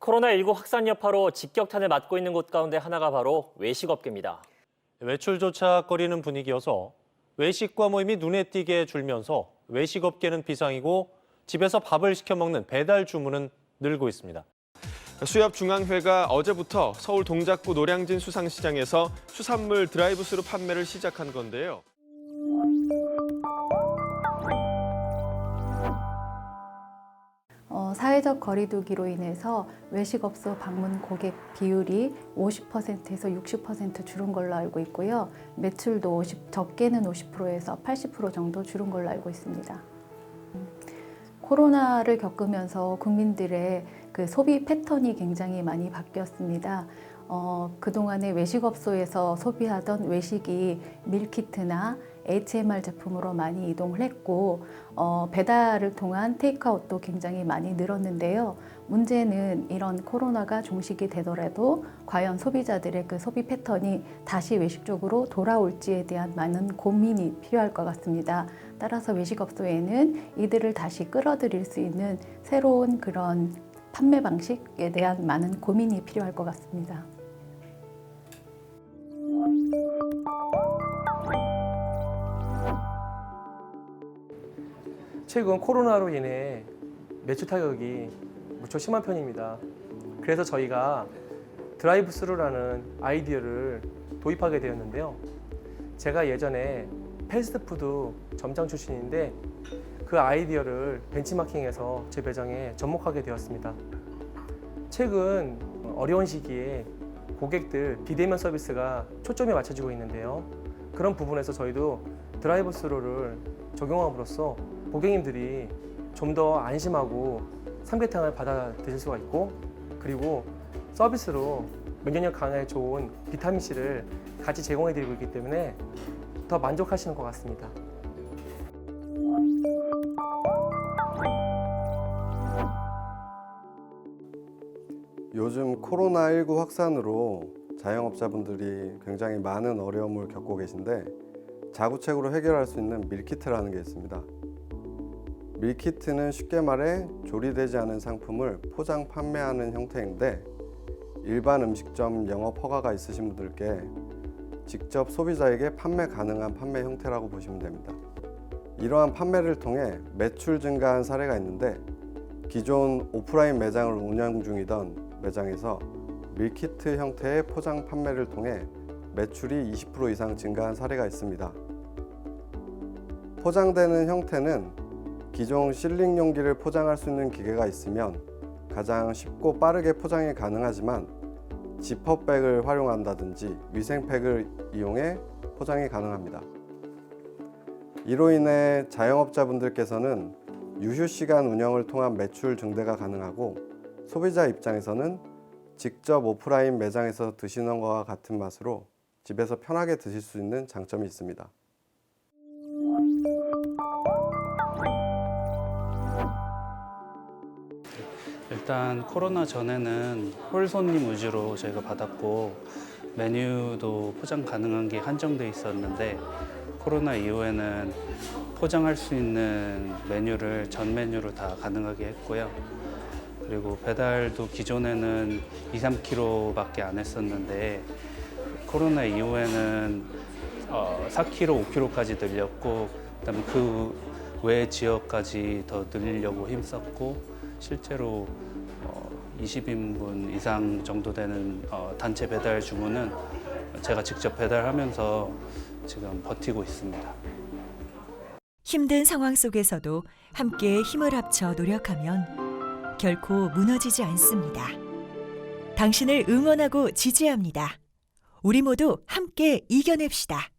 코로나19 확산 여파로 직격탄을 맞고 있는 곳 가운데 하나가 바로 외식업계입니다. 외출조차 꺼리는 분위기여서 외식과 모임이 눈에 띄게 줄면서 외식업계는 비상이고 집에서 밥을 시켜 먹는 배달 주문은 늘고 있습니다. 수협중앙회가 어제부터 서울 동작구 노량진 수상시장에서 수산물 드라이브스루 판매를 시작한 건데요. 사회적 거리두기로 인해서 외식업소 방문 고객 비율이 50%에서 60% 줄은 걸로 알고 있고요. 매출도 50, 적게는 50%에서 80% 정도 줄은 걸로 알고 있습니다. 음, 코로나를 겪으면서 국민들의 그 소비 패턴이 굉장히 많이 바뀌었습니다. 어, 그동안에 외식업소에서 소비하던 외식이 밀키트나 HMR 제품으로 많이 이동을 했고 어, 배달을 통한 테이크아웃도 굉장히 많이 늘었는데요. 문제는 이런 코로나가 종식이 되더라도 과연 소비자들의 그 소비 패턴이 다시 외식 쪽으로 돌아올지에 대한 많은 고민이 필요할 것 같습니다. 따라서 외식업소에는 이들을 다시 끌어들일 수 있는 새로운 그런 판매 방식에 대한 많은 고민이 필요할 것 같습니다. 최근 코로나로 인해 매출 타격이 무척 심한 편입니다. 그래서 저희가 드라이브 스루라는 아이디어를 도입하게 되었는데요. 제가 예전에 패스트푸드 점장 출신인데 그 아이디어를 벤치마킹해서 제 매장에 접목하게 되었습니다. 최근 어려운 시기에 고객들 비대면 서비스가 초점이 맞춰지고 있는데요. 그런 부분에서 저희도 드라이브 스루를 적용함으로써 고객님들이 좀 더 안심하고 삼계탕을 받아 드실 수가 있고 그리고 서비스로 면역력 강화에 좋은 비타민C를 같이 제공해 드리고 있기 때문에 더 만족하시는 것 같습니다. 요즘 코로나19 확산으로 자영업자분들이 굉장히 많은 어려움을 겪고 계신데 자구책으로 해결할 수 있는 밀키트라는 게 있습니다. 밀키트는 쉽게 말해 조리되지 않은 상품을 포장 판매하는 형태인데 일반 음식점 영업 허가가 있으신 분들께 직접 소비자에게 판매 가능한 판매 형태라고 보시면 됩니다. 이러한 판매를 통해 매출 증가한 사례가 있는데 기존 오프라인 매장을 운영 중이던 매장에서 밀키트 형태의 포장 판매를 통해 매출이 20% 이상 증가한 사례가 있습니다. 포장되는 형태는 기존 실링 용기를 포장할 수 있는 기계가 있으면 가장 쉽고 빠르게 포장이 가능하지만 지퍼백을 활용한다든지 위생팩을 이용해 포장이 가능합니다. 이로 인해 자영업자분들께서는 유휴 시간 운영을 통한 매출 증대가 가능하고 소비자 입장에서는 직접 오프라인 매장에서 드시는 것과 같은 맛으로 집에서 편하게 드실 수 있는 장점이 있습니다. 일단 코로나 전에는 홀 손님 위주로 저희가 받았고 메뉴도 포장 가능한 게 한정돼 있었는데 코로나 이후에는 포장할 수 있는 메뉴를 전 메뉴로 다 가능하게 했고요. 그리고 배달도 기존에는 2, 3kg밖에 안 했었는데 코로나 이후에는 어, 4kg, 5kg까지 늘렸고 그다음에 그 외 지역까지 더 늘리려고 힘썼고 실제로 어, 20인분 이상 정도 되는 어, 단체 배달 주문은 제가 직접 배달하면서 지금 버티고 있습니다. 힘든 상황 속에서도 함께 힘을 합쳐 노력하면 결코 무너지지 않습니다. 당신을 응원하고 지지합니다. 우리 모두 함께 이겨냅시다.